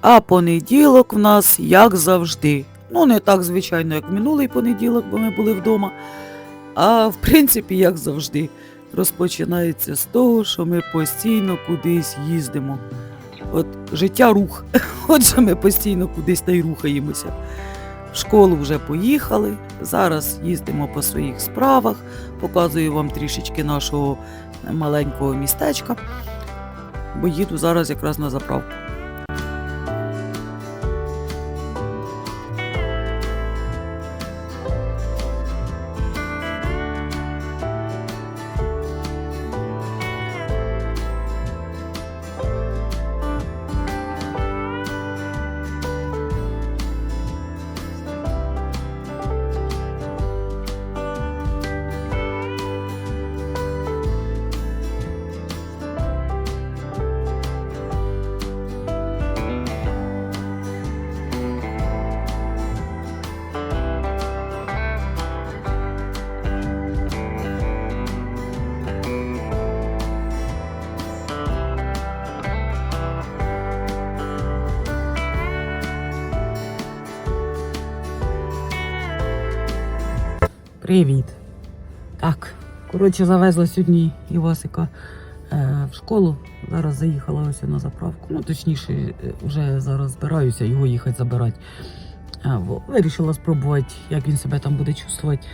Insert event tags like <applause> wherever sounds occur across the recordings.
А понеділок в нас як завжди. Ну, не так, звичайно, як минулий понеділок, бо ми були вдома. А в принципі, як завжди, розпочинається з того, що ми постійно кудись їздимо. От життя рух. <laughs> Отже, ми постійно кудись та й рухаємося. В школу вже поїхали. Зараз їздимо по своїх справах. Показую вам трішечки нашого маленького містечка, бо їду зараз якраз на заправку. Привіт. Так, коротше, завезла сьогодні Івасика е, в школу. Зараз заїхала ось на заправку. Ну, точніше, е, вже зараз збираюся його їхати забирати. Е, вирішила спробувати, як він себе там буде чувствувати,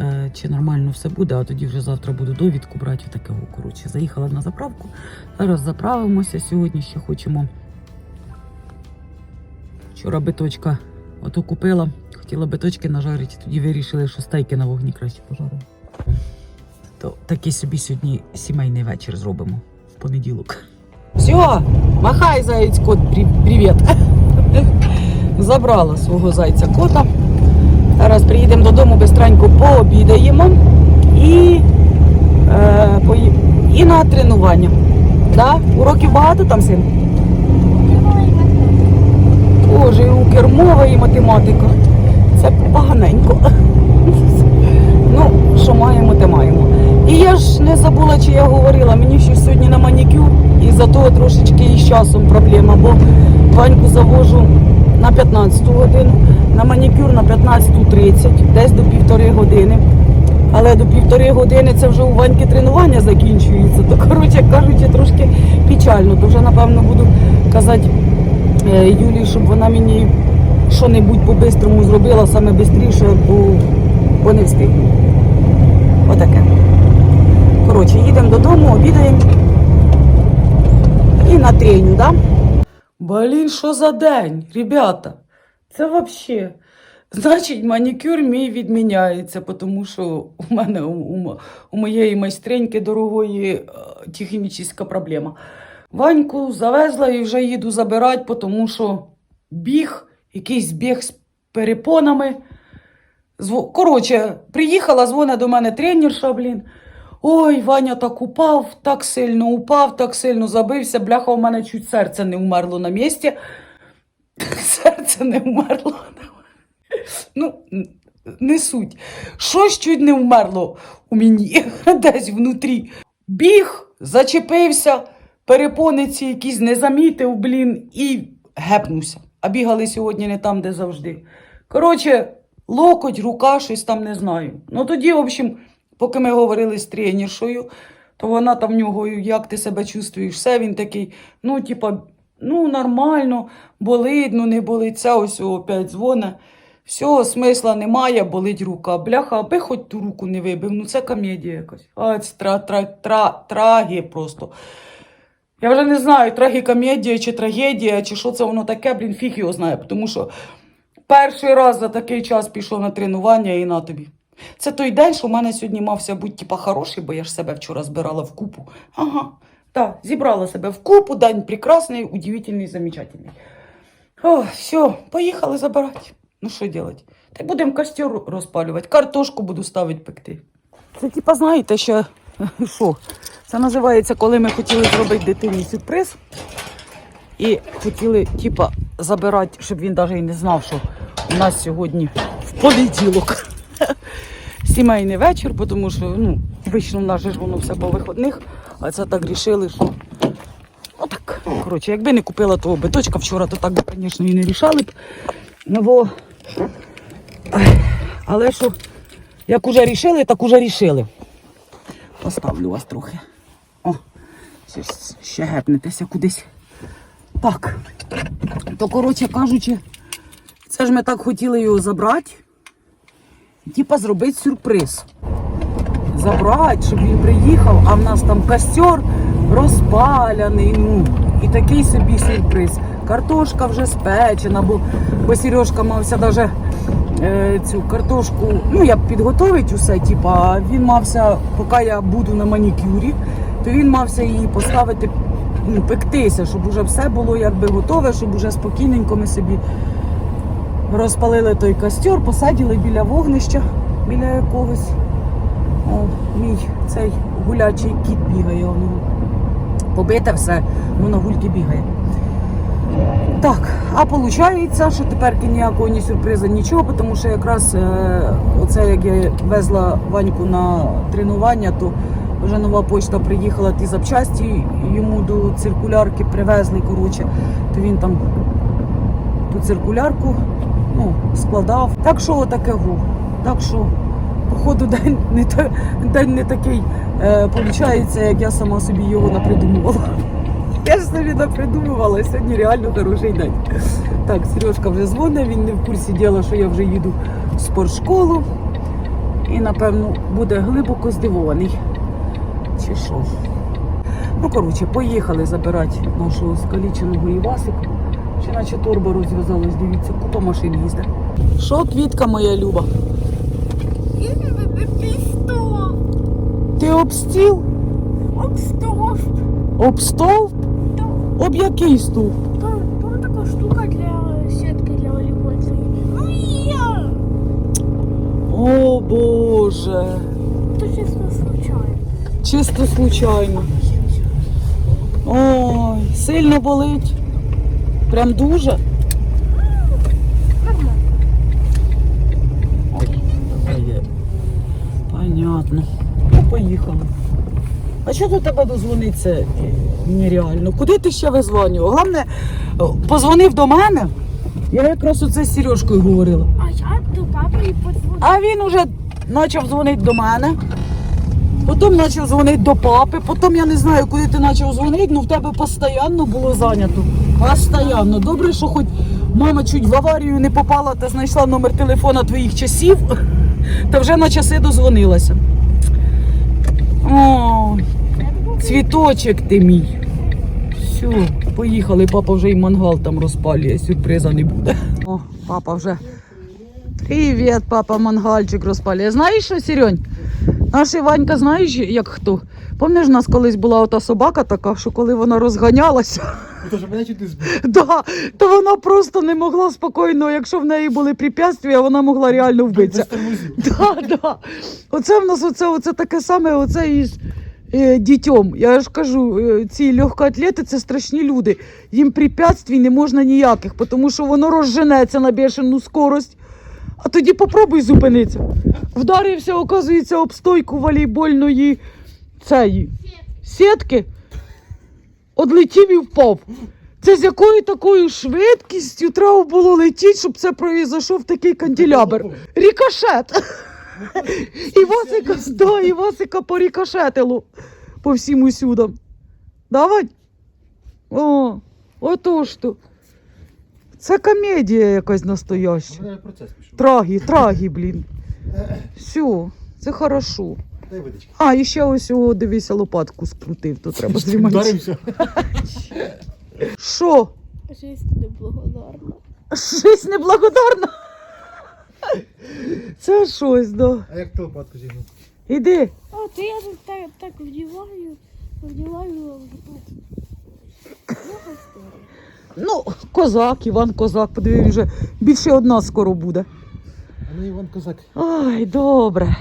е, чи нормально все буде, а тоді вже завтра буду довідку брати. Такого, коротше, заїхала на заправку. Зараз заправимося. Сьогодні ще хочемо. Вчора биточка ото купила. Хотіла биточки нажарити, тоді вирішили, що стейки на вогні краще пожаримо. То такий собі сьогодні сімейний вечір зробимо в понеділок. Все, махай заєць кот, привіт. <laughs> Забрала свого зайця кота. Зараз приїдемо додому, бистренько пообідаємо і, е, пої... і на тренування. Да? Уроків багато там син? Боже, і укрмова, і математика. Це поганенько. Ну, що маємо, те маємо. І я ж не забула, чи я говорила, мені ще сьогодні на манікюр, і за того трошечки і з часом проблема, бо Ваньку завожу на 15 годину, на манікюр на 15.30, десь до півтори години. Але до півтори години це вже у Ваньки тренування закінчується. То, коротше кажучи, трошки печально. То вже, напевно, буду казати е, Юлі, щоб вона мені що-небудь по-бистрому зробила саме швидше, бо, бо не встигну. Отаке. Коротше, їдемо додому, обідаємо і на треню, да? Блін, що за день, ребята? Це взагалі. Значить, манікюр мій відміняється, тому що у мене у, у, моєї майстреньки дорогої е, технічна проблема. Ваньку завезла і вже їду забирати, тому що біг, якийсь біг з перепонами. Коротше, приїхала, дзвонить до мене тренерша, блін. Ой, Ваня так упав, так сильно упав, так сильно забився. Бляха, у мене чуть серце не вмерло на місці. <laughs> Серце не вмерло. Ну, не суть. Щось чуть не вмерло у мені <laughs> десь внутрі. Біг, зачепився, перепони ці якісь не замітив, блін, і гепнувся. А бігали сьогодні не там, де завжди. Коротше, локоть, рука, щось там не знаю. Ну тоді, в общем, поки ми говорили з тренершою, то вона там в нього, як ти себе чувствуєш, все він такий, ну, типа, ну, нормально, болить, ну не болить, це ось опять дзвоне. Всього смисла немає, болить рука. Бляха, аби хоч ту руку не вибив, ну це комедія якась. А, тра, тра, тра, трагі просто. Я вже не знаю, трагікомедія чи трагедія, чи що це воно таке, блін, фіг його знає, тому що перший раз за такий час пішов на тренування і на тобі. Це той день, що в мене сьогодні мався бути типа хороший, бо я ж себе вчора збирала в купу. Ага, так, зібрала себе в купу, день прекрасний, удивительний, замечательний. О, все, поїхали забирати. Ну що робити? Так будемо костер розпалювати, картошку буду ставити пекти. Це типа, знаєте, ще <laughs> що? Це називається, коли ми хотіли зробити дитині сюрприз. І хотіли, типа, забирати, щоб він навіть і не знав, що у нас сьогодні в понеділок. <laughs> Сімейний вечір, тому що ну, вийшло в нас же ж воно все по виходних, а це так рішили, що. Отак. коротше, якби не купила того биточка вчора, то так би, звісно, і не рішали б. Ну, бо... Ай, Але що, як уже рішили, так уже рішили. Поставлю вас трохи. Ще, гепнетеся кудись. Так. То, коротше кажучи, це ж ми так хотіли його забрати. Типа зробити сюрприз. Забрати, щоб він приїхав, а в нас там костер розпаляний. Ну, і такий собі сюрприз. Картошка вже спечена, бо, бо Сережка мався даже е, цю картошку, ну як підготовить усе, типа, він мався, поки я буду на манікюрі, то він мався її поставити, ну, пектися, щоб уже все було якби готове, щоб уже спокійненько ми собі розпалили той костер, посадили біля вогнища, біля якогось. О, мій цей гулячий кіт бігає, воно побите все, воно гульки бігає. Так, а виходить, що тепер ніякого ні сюрпризу, нічого, тому що якраз е, оце як я везла Ваньку на тренування, то вже нова почта приїхала ті запчасті, йому до циркулярки привезли, коротше, то він там ту циркулярку ну, складав. Так що отаке гу. Так що, походу, день не, та, день не такий е, виходить, як я сама собі його напридумувала. Я ж собі напридумувала, сьогодні реально хороший день. Так, Сережка вже дзвонить, він не в курсі діла, що я вже їду в спортшколу. І, напевно, буде глибоко здивований. Чи що? Ну, коротше, поїхали забирати нашого скаліченого Івасика. Чи наче торба розв'язалась, дивіться, купа машин їздить. Що, квітка моя люба? Ти об стіл? Об стол. Об стол? Об який стул? Там, там така штука для сітки для волейбольної. Ну я. О Боже. Чесно случайно. Чисто случайно. Ой, сильно болить. Прям дуже. Понятно. Ну, поїхали. А що до тебе дозвониться нереально? Куди ти ще визвонював? Головне, позвонив до мене. Я якраз оце з Сережкою говорила. А я до папи і подзвонив. А він уже почав дзвонити до мене. Потім почав дзвонити до папи. Потім я не знаю, куди ти почав дзвонити, але в тебе постійно було зайнято. Постоянно. Добре, що хоч мама чуть в аварію не попала та знайшла номер телефона твоїх часів, та вже на часи дозвонилася. Ой, цвіточок ти мій. Все, поїхали, папа вже і мангал там розпалює, сюрприза не буде. О, папа вже. Привіт, папа, мангальчик розпалює. Знаєш що, Сірьонь? Наш Іванька, знаєш, як хто? Пам'ятаєш, у нас колись була ота собака така, що коли вона розганялася, то мене чуть не збив. <laughs> да, то вона просто не могла спокійно, якщо в неї були препятствия, вона могла реально вбитися. Без тормозів. <laughs> Да, да. Оце в нас оце, оце таке саме, оце із е, дітьом. Я ж кажу, е, ці легкоатлети це страшні люди. Їм препятствий не можна ніяких, тому що воно розженеться на бешену скорость. А тоді попробуй зупинитися. Вдарився, оказується, об стойку волейбольної цієї сітки, одлетів і впав. Це з якою такою швидкістю треба було летіти, щоб це произойшов такий канделябр. Рікошет. І Васика, да, і Васика порікошетило по всім усюдам. Давай. О, отож то. Це комедія якась настояща. Процес пішов. Трагі, трагі, блін. Все, це хорошо. Дай водички. А, і ще ось о, дивися, лопатку скрутив, то треба. Вдарився. Що? Жизнь неблагодарна. Щось неблагодарна? Це щось, да. А як ти лопатку зігнув? Іди. А, то я тут так, так вдіваю, вдіваю. ну, Много історій. Ну, козак, Іван Козак, подиви, він вже більше одна скоро буде. А ну Іван Козак. Ой, добре.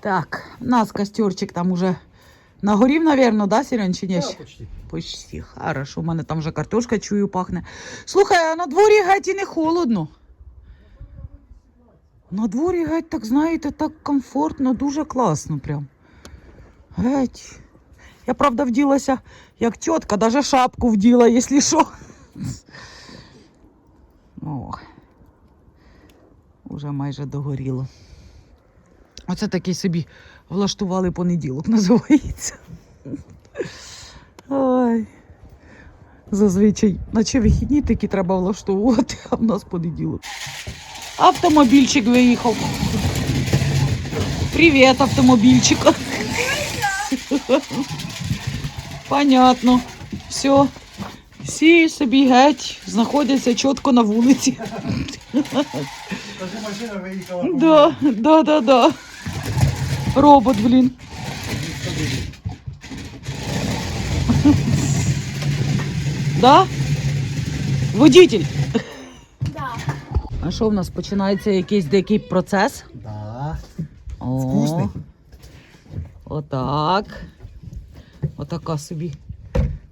Так, у нас костерчик там уже нагорів, напевно, да, Сірен, чи ні? Так, ще? почти. Почти. Хорошо, у мене там вже картошка, чую, пахне. Слухай, а на дворі геть і не холодно. На дворі геть, так знаєте, так комфортно, дуже класно прям. Геть. Я правда вділася, як тітка, навіть шапку вділа, якщо що. О, уже майже догоріло. Оце такий собі влаштували понеділок, називається. Ой. Зазвичай, наче вихідні такі треба влаштовувати, а в нас понеділок. Автомобільчик виїхав. Привіт, автомобільчик. Понятно. Все. Всі собі геть знаходяться чітко на вулиці. Машина виїхала. Да, да, да, да. Робот, блін. Да? Водитель. Да. А що в нас починається якийсь деякий процес? Да. О, Вкусний. Отак. Отака собі.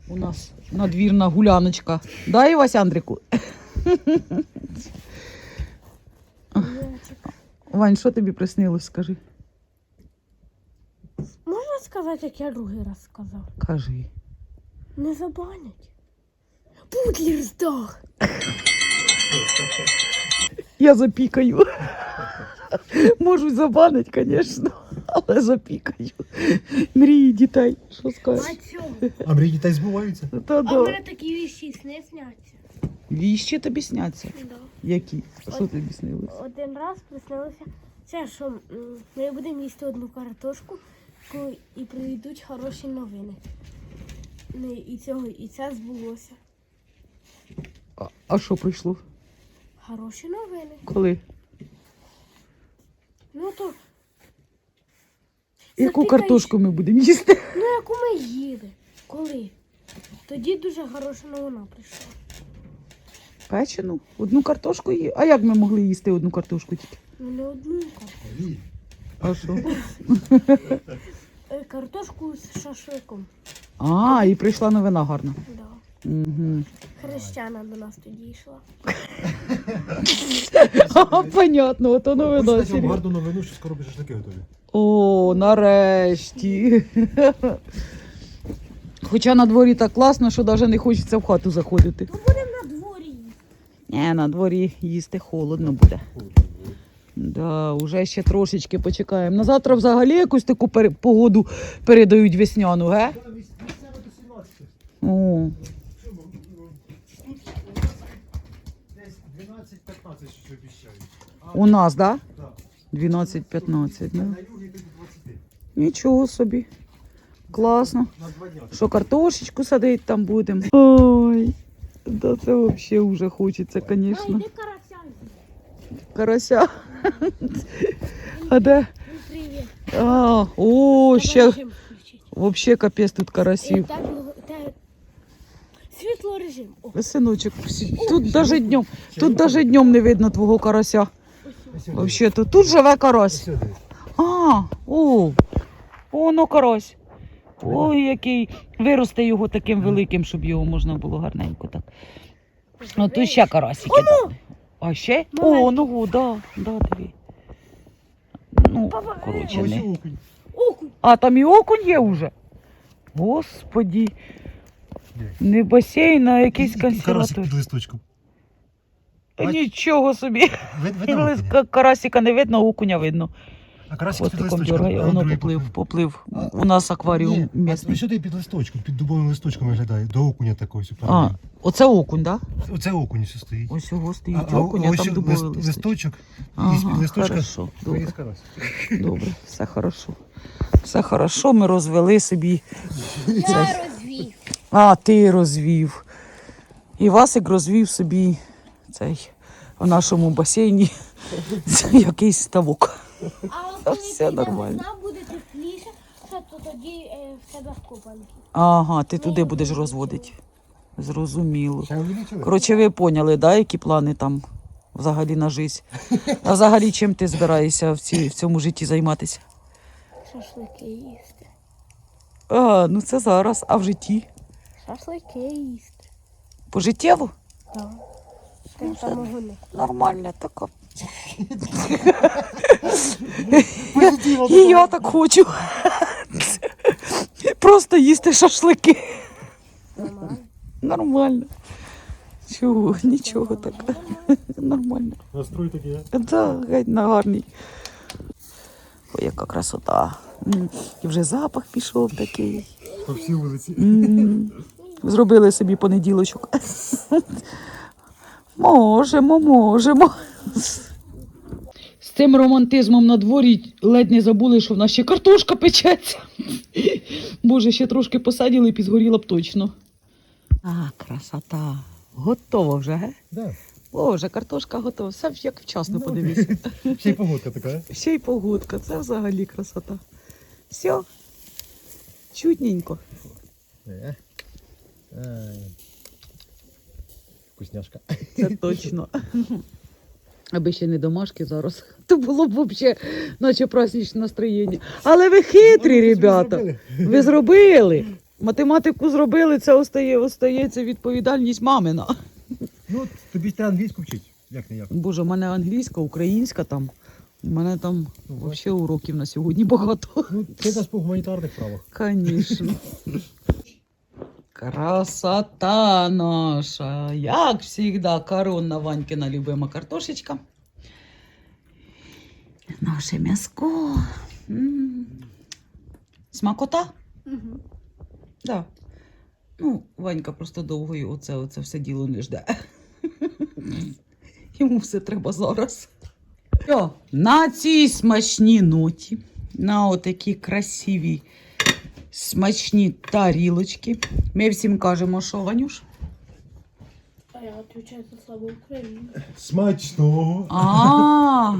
У нас надвірна гуляночка. Да, Івась Андріку? Вань, що тобі приснилось, скажи? Можна сказати, як я другий раз сказав? Кажи. Не забанять. Путлер здох. Я запікаю. Можуть забанить, звісно, але запікаю. Мрії дітей, що скажеш? А? А мрії дітей збуваються? Та А в да. мене такі віщі сни сняться. Віщі тобі сняться. Да. Які? Що тобі снилось? Один раз приснилося це, що м, ми будемо їсти одну картошку ку- і прийдуть хороші новини. Ну, І, цього, і це збулося. А- А що прийшло? Хороші новини. Коли? Ну то, Яку Запікаєш- картошку ми будемо їсти? ну яку ми їли. Коли? Тоді дуже хороша новина прийшла. Печену. Одну картошку є. А як ми могли їсти одну картошку тільки? Ну не одну картошку. А що? Е, Картошку з шашликом. А, і прийшла новина гарна. Да. Угу. Хрещана до нас тоді йшла. <laughs> Понятно, ото новина. Кстати, вам гарну новину, що скоро шашлики готові. О, нарешті. Хоча на дворі так класно, що навіть не хочеться в хату заходити. Ну будемо на дворі їсти. Ні, на дворі їсти холодно буде. Да, уже ще трошечки почекаємо. На завтра взагалі якусь таку погоду передають весняну, ге? О, Десь 12-15 щось обіцяють. у нас, да? Так. 12-15, да? На югі 20. Нічого собі. Класно. Що картошечку садити там будемо. Ой, да це взагалі вже хочеться, звісно. карася. Карася. А де? А, о, ще взагалі капець тут карасів. та- Світло режим. О, Синочок, тут навіть днем, тут навіть днем не видно твого карася. Вообще, тут, тут живе карась. А, о, о, ну карась. Ой, який виросте його таким великим, щоб його можна було гарненько так. Ну тут ще карасики. дали. А ще? О, ну да, да, диви. Ну, коротше, не. А там і окунь є вже. Господі. Не басейн, а якийсь консерватор. під листочком. Нічого собі. Видно Карасика не видно, окуня видно. А під Хвостиком листочком. дергає, воно поплив, поплив. У нас акваріум а місний. сюди під листочком, під дубовим листочком виглядає. До окуня такого А, оце окунь, так? Да? Оце окунь все стоїть. Ось його стоїть А, а окунь, а ось там дубовий листочок. листочок. І Ага, листочка хорошо, добре, добре, все хорошо. Все хорошо, ми розвели собі. Я розвів. А, ти розвів. І Васик розвів собі цей в нашому басейні <laughs> якийсь ставок. А от коли Все піде нормально. весна, буде тепліше, то тоді е, в тебе в. Ага, ти туди будеш розводити. Зрозуміло. Ще увеличили? Коротше, ви поняли, да, які плани там взагалі на життя. А взагалі чим ти збираєшся в, ці, в цьому житті займатися? Шашлики їсти. А, ну це зараз, а в житті? Шашлики їсти. Пожиттєво? Так. Тим самогони. Нормальна така. І я так хочу. просто їсти шашлики. Нормально. Нормально. Чого? Нічого так. Нормально. Настрой такий, а? Да, геть на гарний. Ой, яка красота. І вже запах пішов такий. По всій вулиці. Зробили собі понеділочок. Можемо, можемо. З цим романтизмом на дворі ледь не забули, що в нас ще картошка печеться. Боже, ще трошки посаділи і підгоріла б точно. А, красота. Готово вже, ге? Да. Боже, картошка готова. Все як вчасно подивися. <laughs> Ще й погодка така, а? <laughs> Ще й погодка, це взагалі красота. Все. Чутненько. Е. Ай. Вкусняшка. Це точно. Аби ще не домашки зараз, то було б взагалі, наче праздничне настроєння. Але ви хитрі, ребята. Ви зробили. Математику зробили, це остає, остається відповідальність мамина. Ну, тобі треба англійську вчити. Як не як. Боже, у мене англійська, українська там. У мене там Ну, взагалі уроків на сьогодні багато. Ну, ти нас по гуманітарних правах. Конечно. Красота наша. Як завжди, коронна Ванькина любима картошечка. Наше м'яско. Смакота? Угу. Да. Ну, Ванька просто довго і оце, оце все діло не жде. <laughs> Йому все треба зараз. Що, на цій смачній ноті, на отакій красивій смачні тарілочки. Ми всім кажемо, що Ванюш? А я відповідаю за славу України. Смачного. А,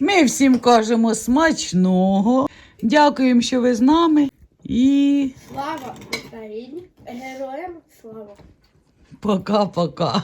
ми всім кажемо смачного. Дякуємо, що ви з нами. І Слава Україні! Героям слава! пока-пока.